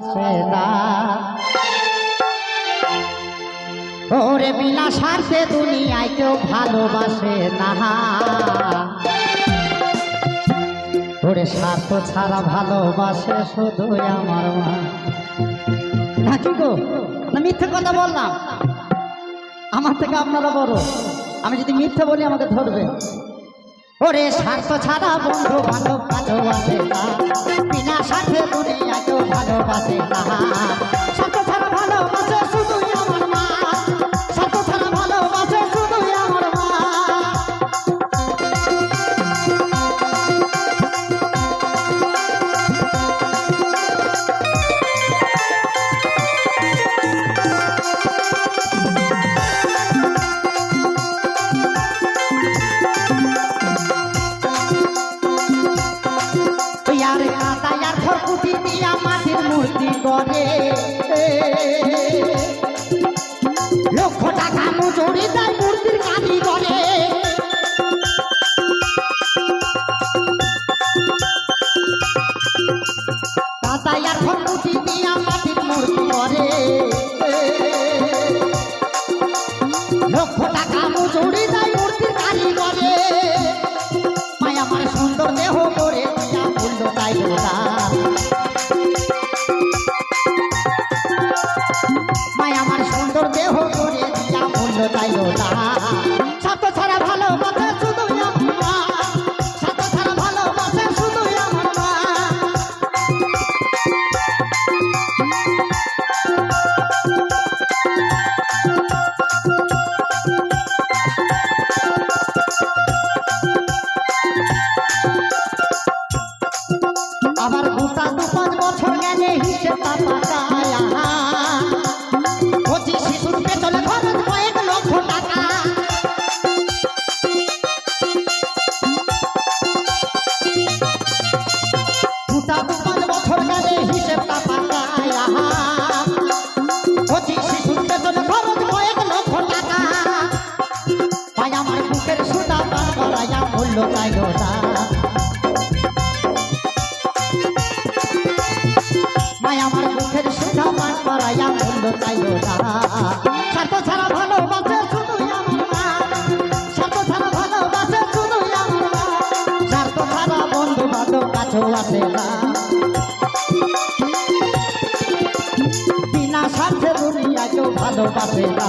সেনা ওরে বিনা স্বার্থে দুনিয়ায় কেউ ভালোবাসে না। ওরে স্বার্থ ছাড়া ভালোবাসে শুধু আমার মা। না কি গো? মিথ্যে কথা বললাম। আমার থেকে আপনারা বড়। আমি যদি মিথ্যে বলি আমাকে ধরবে। ওরে স্বার্থ ছাড়া বন্ধু বান্ধব কাছেও না। ভালোবাসে না লক্ষ টাকা মজুরি দেয় মূর্তির কাজই করে কাটা ইয়ার দিয়া মাটির মূর্তি করে লক্ষ টাকা মজুরি দেয় মূর্তির কাজই করে আমার সুন্দর দেহ করে দিয়া মূল্য তাই তাই না সাত ছাড়া ভালো শুধু মাই আমার মুখের সুধা মান করাইয়া মূল্য চাইল না স্বার্থ ছাড়া ভালোবাসে শুধু আমার মা। স্বার্থ ছাড়া ভালোবাসে শুধু আমার মা। স্বার্থ ছাড়া বন্ধু না। বিনা স্বার্থে ভালোবাসে না।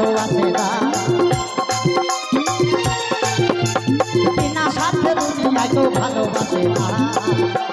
কাছেও আসে না ভালোবাসে না।